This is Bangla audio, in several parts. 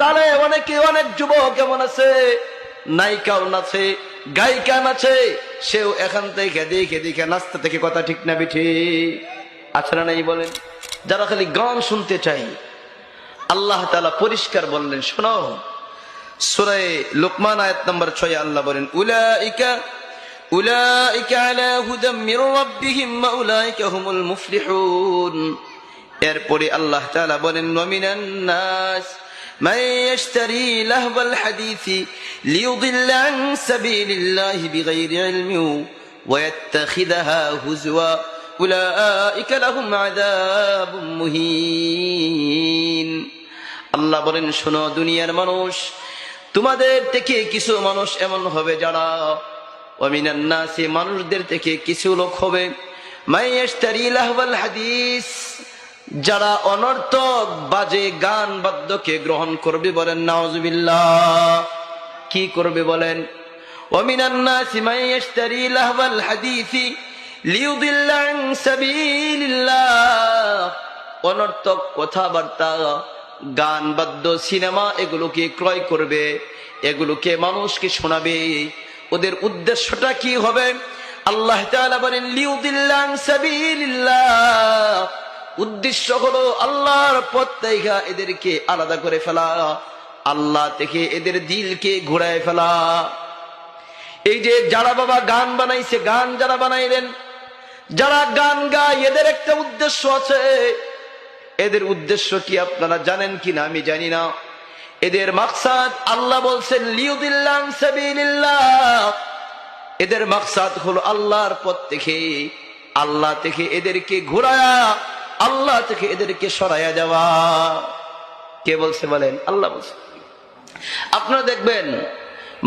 তাহলে অনেকে অনেক যুবক কেমন আছে, নায়িকাও নাচে, গায়িকা নাচে, সেও এখান থেকে দেখে দেখে নাচতে থেকে কথা ঠিক না বিঠি। আছে না নাই বলেন? যারা খালি গান শুনতে চাই আল্লাহ তালা পরিষ্কার বললেন, শোনো সুরায় লোকমান আয়াত নম্বর ছয় আল্লাহ বলেন হুমুল মুফলিহুন। এরপরে আল্লাহ বলেন ওয়ামিনান নাস من يشتري لهو الحديث ليضل عن سبيل الله بغير علم ويتخذها هزوا أولئك لهم عذاب مهين আল্লাহ বলেন শোনো দুনিয়ার মানুষ তোমাদের থেকে কিছু মানুষ এমন হবে যারা অমিনান্নাসে মানুষদের থেকে কিছু লোক হবে মাইয়াশতারি লাহওয়াল হাদিস যারা অনর্থক বাজে গান বাদ্যকে গ্রহণ করবে বলেন, নাউজুবিল্লাহ। কি করবে বলেন? অমিনান্নাসি মাইয়াশতারি লাহওয়াল হাদিসি লিউদিল্লা আন সাবিলিল্লাহ। অনর্থক কথাবার্তা, গান, বাদ্য, সিনেমা এগুলোকে ক্রয় করবে, এগুলোকে মানুষকে শোনাবে। ওদের উদ্দেশ্যটা কি হবে? আল্লাহ তাআলা বলেন লিউদিল্লাহ সাবিলিল্লাহ। উদ্দেশ্য হলো আল্লাহর পথ থেকে এদেরকে আলাদা করে ফেলা। আল্লাহ থেকে এদের দিলকে ঘুরায় ফেলা। এই যে যারা বাবা গান বানাইছে, গান যারা বানাইলেন, যারা গান গায়, এদের একটা উদ্দেশ্য আছে। এদের উদ্দেশ্য কি আপনারা জানেন কি না আমি জানি না। এদের মাকসাদ আল্লাহ বলছেন সাবিলিল্লাহ। এদের মাকসাদ হলো আল্লাহর পথ থেকে আল্লাহ থেকে এদেরকে ঘোরায়া আল্লাহ থেকে এদেরকে সরাইয়া যাওয়া কে বলছে বলেন? আল্লাহ বলছে। আপনারা দেখবেন,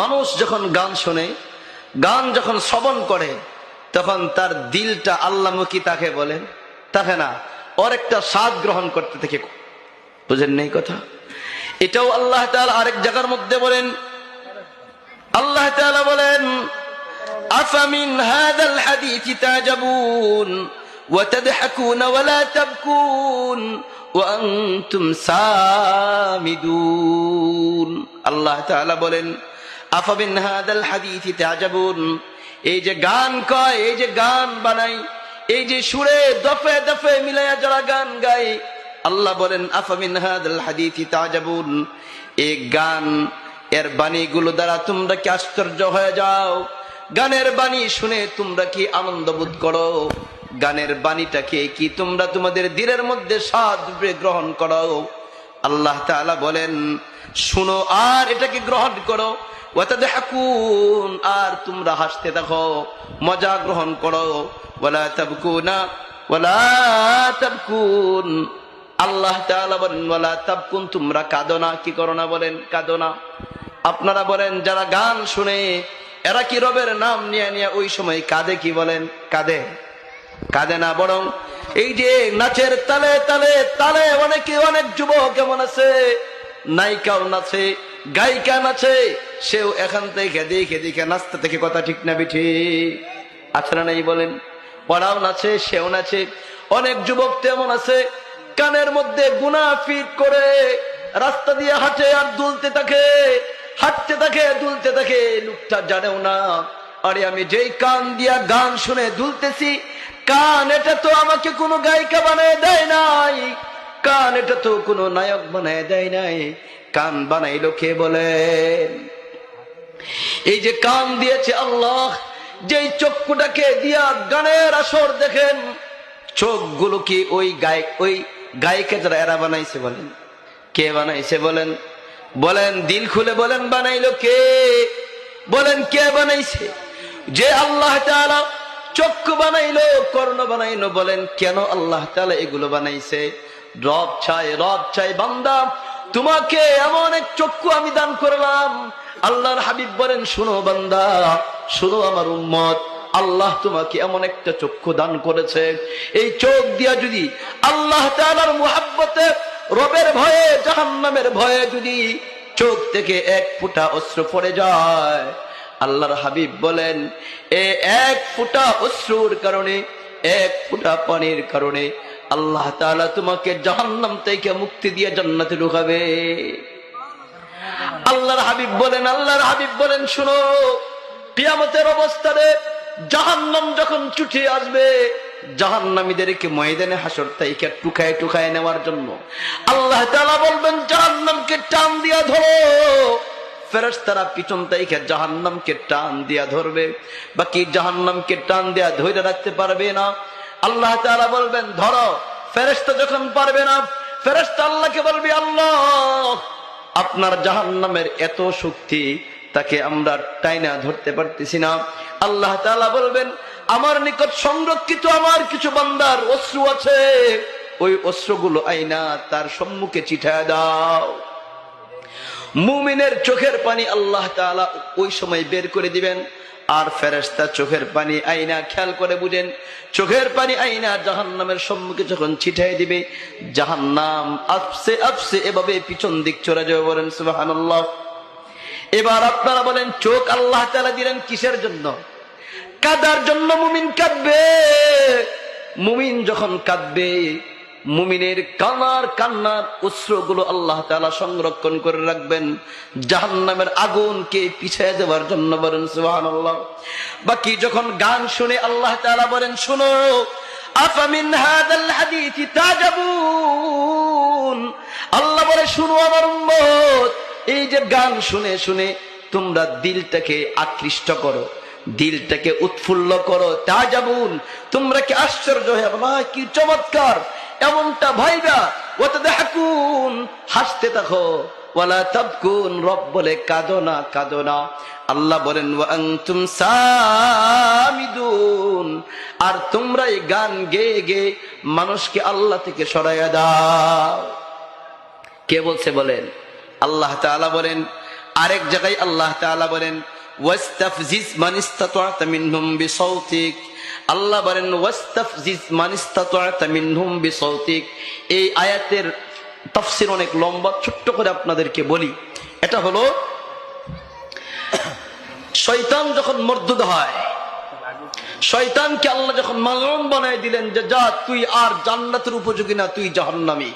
মানুষ যখন গান শোনে, গান যখন শ্রবণ করে, তখন তার দিলটা আল্লাহমুখী তাকে বলেন তাকে না, ওর একটা স্বাদ গ্রহণ করতে থেকে বুঝেন নেই কথা? এটাও আল্লাহ আরেক জায়গার মধ্যে বলেন। আল্লাহ বলেন, আফামিন হাদাল হাদিথি তাজাবুন? وتضحكون ولا تبكون وأنتم সামিদুন আল্লাহ তাআলা বলেন আফামিন হাদাল হাদিথি তাজাবুন এই যে গান কয় এই যে গান বানাই এই যে সুরে দফে দফে মিলাইয়া যারা গান গায় আল্লাহ বলেন আফামিন হাদাল হাদিথি তাজাবুন এই গান এর বাণীগুলো দ্বারা তোমরা কি আশ্চর্য হয়ে যাও গানের বাণী শুনে তোমরা কি আনন্দ বোধ করো গানের বাণীটাকে কি তোমরা তোমাদের দিলের মধ্যে স্বাদ গ্রহণ করো? আল্লাহ তাআলা বলেন, শুনো আর এটাকে গ্রহণ করো। আর তোমরা হাসতে দেখো মজা গ্রহণ করো। তাবকুনা, ওয়ালা তাবকুন। আল্লাহ তাআলা বলেন, ওয়ালা তাবকুন, তোমরা কাঁদো না। কি করো না বলেন, কাঁদো না। আপনারা বলেন, যারা গান শুনে, এরা কি রবের নাম নিয়ে নিয়ে ওই সময় কাঁদে কি বলেন? কাঁদে। কাঁদে না বরং এই যে নাচের তালে তালে তালে অনেকে অনেক যুবক কেমন আছে, নায়িকাও নাচে, গায়িকা নাচে, সেও এখান থেকে দেখে দেখে নাচতে থেকে কথা ঠিক না বিঠি। আছে না নাই বলেন? ওরাও নাচে, সেও নাচে। অনেক যুবক তেমন আছে, কানের মধ্যে গুনা ফিট করে রাস্তা দিয়ে হাঁটে আর দুলতে থাকে, হাঁটতে থাকে, দুলতে থাকে, লোকটা জানেও না। আরে আমি যেই কান দিয়া গান শুনে দুলতেছি কান, এটা তো আমাকে কোনো গায়িকা বানায় দেয় নাই। কান, এটা তো কোনো নায়ক বানায় দেয় নাই। কান বানাইলো কে বলেন এই যে কান দিয়েছে আল্লাহ, যেই চক্ষুটাকে দিয়া গানের আসর দেখেন, চোখগুলো কি ওই গায়ক ওই গায়িকা যারা এরা বানাইছে বলেন? কে বানাইছে বলেন? বলেন, দিল খুলে বলেন, বানাইলো কে? বলেন, কে বানাইছে? যে আল্লাহ তাআলা চক্ষু বানাইলো, কর্ণ বানাইলো, বলেন, কেন আল্লাহ তাআলা এগুলো বানাইছে? রব চাই রব চাই বান্দা, তোমাকে এমন এক চক্ষু আমি দান করলাম। আল্লাহর হাবিব বলেন, শুনো বান্দা, শুনো আমার উম্মত, আল্লাহ তোমাকে এমন একটা চক্ষু দান করেছে। এই চোখ দিয়া যদি আল্লাহ তাআলার মুহাব্বতে, রবের ভয়ে, জাহান্নামের ভয়ে যদি চোখ থেকে এক ফুটা অস্ত্র পড়ে যায় আল্লাহর হাবিব বলেন, এ এক ফুটা অশ্রুর কারণে, এক ফুটা পানির কারণে আল্লাহ তাআলা তোমাকে জাহান্নাম থেকে মুক্তি দিয়ে জান্নাতে ঢুকাবে। আল্লাহর হাবিব বলেন, আল্লাহর হাবিব বলেন, শুনো, কিয়ামতের অবস্থানে জাহান্নাম যখন ছুটে আসবে, জাহান্নামীদেরকে ময়দানে হাসর তাইকে টুকায় টুকায় নেওয়ার জন্য আল্লাহ তাআলা বলবেন, জাহান্নামকে টান দিয়া ধরো। ফেরেশতারা পিছন তাইকে জাহান্নামকে টান দিয়া ধরবে। বাকি জাহান্নামকে টান দিয়া ধরে রাখতে পারবে না। আল্লাহ তাআলা বলবেন, ধরো, ফেরেশতা যখন পারবে না, ফেরেশতা আল্লাহকে বলবে, আল্লাহ, আপনার জাহান্নামের এত শক্তি, তাকে আমরা টাইনা ধরতে পারতেছি না। আল্লাহ তাআলা বলবেন, আমার নিকট সংরক্ষিত আমার কিছু বান্দার অশ্রু আছে। ওই অশ্রুগুলো আইনা তার সম্মুখে চিঠায় দাও। মুমিনের চোখের পানি আল্লাহ তাআলা ওই সময় বের করে দিবেন। আর ফেরেশতা চোখের পানি আইনা খেয়াল করে বুঝেন। চোখের পানি আইনা জাহান্নামের সম্মুখে যখন ছিটাই দিবে, জাহান্নাম আপসে আপসে এভাবে পিছন দিক চলে যাবে বলেন, সুবহানাল্লাহ। এবার আপনারা বলেন, চোখ আল্লাহ তাআলা দিলেন কিসের জন্য? কাদার জন্য মুমিন কাঁদবে? মুমিন যখন কাঁদবে মুমিনের কান্নার কান্নার উৎসগুলো আল্লাহ তাআলা সংরক্ষণ করে রাখবেন। জাহান্নামের আগুনকে পিছিয়ে দেওয়ার জন্য বলেন, সুবহানাল্লাহ। বাকি যখন গান শুনে আল্লাহ তাআলা বলেন, শোনো তাজাবুন? আল্লাহ বলে, শুনো আমার উম্মত, এই যে গান শুনে শুনে তোমরা দিলটাকে আকৃষ্ট করো, দিলটাকে উৎফুল্ল করো। তা যাবুন তোমরা কি আশ্চর্য হয়ে কি চমৎকার! এমনটা ভাইবা তো দেখুন হাসতে থাকো। ওয়ালা তাবকুন, রব বলে কাঁদো না কাঁদো না। আল্লাহ বলেন ওয়ান্তুম সামিদুন। আর তোমরা এই গান গেয়ে গেয়ে মানুষকে আল্লাহ থেকে সরাইয়া দাও। কে বলছে বলেন? আল্লাহ তাআলা বলেন। আরেক জায়গায় আল্লাহ তাআলা বলেন ওয়াস্তাফজিজ মান ইসতাতা'তা মিনহুম বিসাউতিক। আল্লাহ বলেন, ওয়াস্তাফজিজ মান ইসতাতা'তা মিনহুম বিসাউতিক। এই আয়াতের তাফসীর অনেক লম্বা, ছোট্ট করে আপনাদেরকে বলি। এটা হলো, শয়তান যখন মর্দুদ হয়, শয়তানকে আল্লাহ যখন মালরুম বানায় দিলেন যে, যা, তুই আর জান্নাতের উপযোগী না, তুই জাহান্নামী।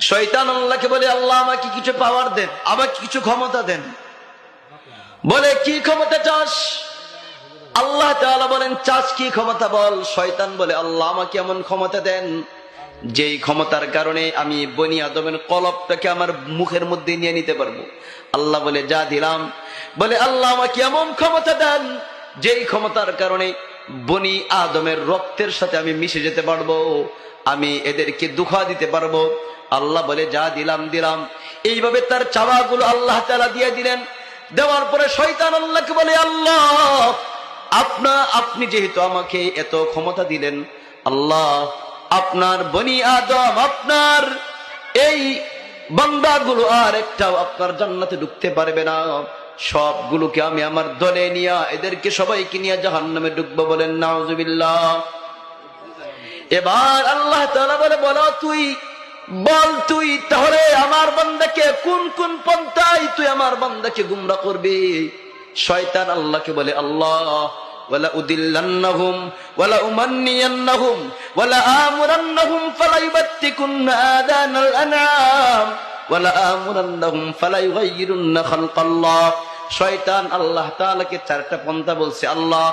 শয়তান আল্লাহকে বলে, আল্লাহ আমাকে কিছু পাওয়ার দেন, আমাকে কিছু ক্ষমতা দেন। বলে, কি ক্ষমতা চাস? আল্লাহ বলেন, চাস কি ক্ষমতা বল? শয়তান বলে, আল্লাহ আমাকে এমন ক্ষমতা দেন, যেই ক্ষমতার কারণে আমি বনি আদমের কলপটাকে আমার মুখের মধ্যে নিয়ে নিতে পারব। আল্লাহ বলে, যা দিলাম। বলে, আল্লাহ আমাকে এমন ক্ষমতা দেন, যেই ক্ষমতার কারণে বনি আদমের রক্তের সাথে আমি মিশে যেতে পারব, আমি এদেরকে দুঃখা দিতে পারব। আল্লাহ বলে, যা দিলাম দিলাম। এইভাবে তার চাওয়াগুলো আল্লাহ তালা দিয়ে দিলেন। দেওয়ার পরে শয়তান আল্লাহকে বলে, আল্লাহ, আপনা, আপনি যেহেতু আমাকে এত ক্ষমতা দিলেন, আল্লাহ, আপনার বনি আদম, আপনার এই বান্দাগুলো আর একটাও আপনার জান্নাতে ঢুকতে পারবে না। সবগুলোকে আমি আমার দলে নিয়ে, এদেরকে সবাইকে নিয়ে জাহান্নামে ঢুকবো বলেন, নাউজুবিল্লাহ। এবার আল্লাহ বলে, বলো, তুই বল তুই, তাহলে আমার বান্দাকে কোন কোন পন্থায় তুই আমার বান্দাকে গুমরা করবি? শয়তান আল্লাহকে বলে, আল্লাহ ফালা ইউবাত্তিকুন্না আদানাল আনআম, ওয়ালা আমুরান্নাহুম, ফালা ইউগাইয়িরুন্না খালকাল্লাহ। শয়তান আল্লাহ তাআলাকে চারটা পন্থা বলছে, আল্লাহ,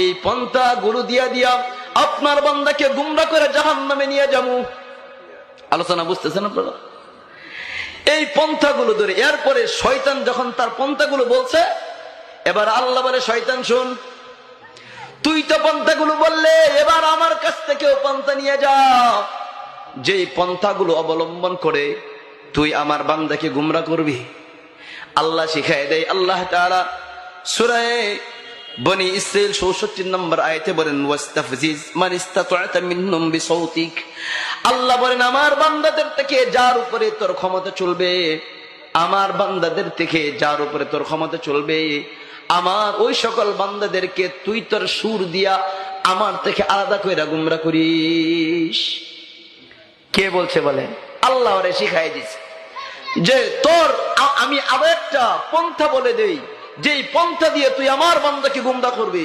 এই পন্থা গুরু দিয়া দিয়া আপনার বান্দাকে গুমরা করে জাহান্নামে নিয়ে যাব। আলোচনা বুঝতেছেন আপনারা? এই পন্থাগুলো ধরে, এরপরে শয়তান যখন তার পন্থাগুলো বলছে, এবার আল্লাহ বলে, শয়তান, শুন, তুই তো পন্থাগুলো বললে, এবার আমার কাছ থেকেও পন্থা নিয়ে যা যেই পন্থাগুলো অবলম্বন করে তুই আমার বান্দাকে গুমরা করবি, আল্লাহ শিখাই দেয়, আল্লাহ তাআলা সূরায়ে বনি ইসরাইল 64 নম্বর আয়াতে বলেন, ওয়াস্তাফজিজ মান ইসতাতা'তা মিনহুম বিসাউতিক। আল্লাহ বলেন, আমার বান্দাদের থেকে যার উপরে তোর ক্ষমতা চলবে, আমার বান্দাদের থেকে যার উপরে তোর ক্ষমতা চলবে, আমার ওই সকল বান্দাদেরকে তুই তোর সুর দিয়া আমার থেকে আলাদা কইরা গুমরা করিস। কে বলছে বলেন? আল্লাহ ওরে শিখাই দিছে যে তোর, আমি আরও একটা পন্থা বলে দেই যেই পন্থা দিয়ে তুই আমার বান্দাকে গুমরা করবি,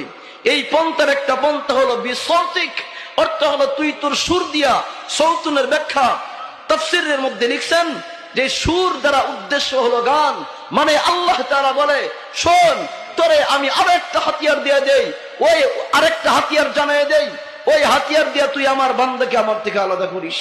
এই পন্থার একটা পন্থা হলো বিসৌতিক অর্থ হলো তুই তোর সুর দিয়া সৌতুনের ব্যাখ্যা তফসিরের মধ্যে লিখছেন যে সুর দ্বারা উদ্দেশ্য হলো গান। মানে আল্লাহ তারা বলে, শোন, তোরে আমি আরেকটা হাতিয়ার দিয়ে দেই, ওই আরেকটা হাতিয়ার জানাই দেই, ওই হাতিয়ার দিয়ে তুই আমার বান্দাকে আমার থেকে আলাদা করিস।